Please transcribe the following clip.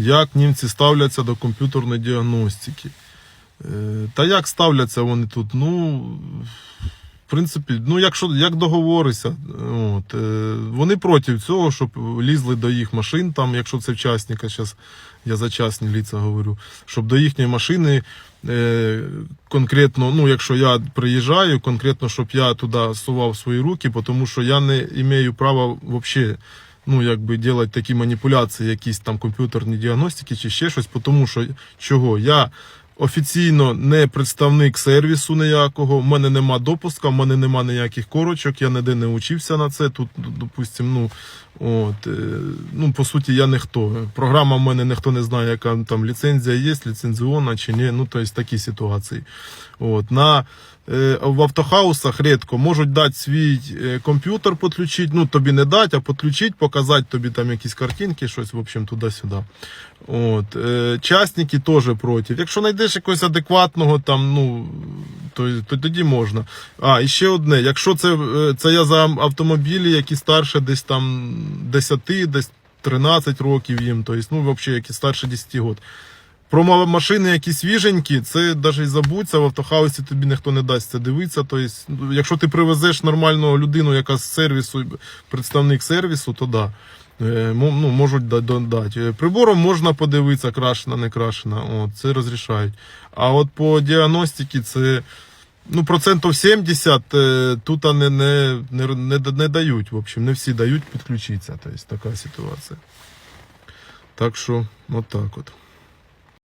як німці ставляться до комп'ютерної діагностики. Е, Та як ставляться вони тут? Ну, в принципі, ну якщо як договорися, от, е, вони проти цього, щоб лізли до їх машин, там, якщо це вчасника, зараз я за частні ліца говорю, щоб до їхньої машини е, конкретно, ну якщо я приїжджаю, конкретно, щоб я туди сував свої руки, тому що я не маю права взагалі. Ну, якби делать такі маніпуляції, якісь там комп'ютерні діагностики чи ще щось, тому що чого? Я офіційно не представник сервісу ніякого, в мене нема допуска, в мене нема ніяких корочок, я ніде не учився на це. Тут, допустим, ну, от, е, ну, по суті, я ніхто. Програма в мене ніхто не знає, яка там ліцензія є, ліцензіонна чи ні. Ну, тобто такі ситуації. От, на, е, в автохаусах рідко можуть дати свій е, комп'ютер підключити, ну тобі не дати, а підключити, показати тобі там якісь картинки, щось, в общем, туди-сюди. От, е, частники теж проти. Якщо знайдеш якогось адекватного, там, ну, то, то тоді можна. А, і ще одне, якщо це, е, це я за автомобілі, які старше десь там 10, десь 13 років їм, тобто, ну, взагалі, які старше 10 років. Про машини, які свіженькі, це навіть забудься, в автохаусі тобі ніхто не дасть це дивитися. Тобто, якщо ти привезеш нормальну людину, яка з сервісу, представник сервісу, то да. Е, Ну, можуть да- да- дати. Е, Прибором можна подивитися, крашена, не крашена. От, це розрішають. А от по діагностиці це ну, процентів 70 е, тут не, не, не, не, дають. В общем, не всі дають підключитися. Тобто така ситуація. Так що, от так от.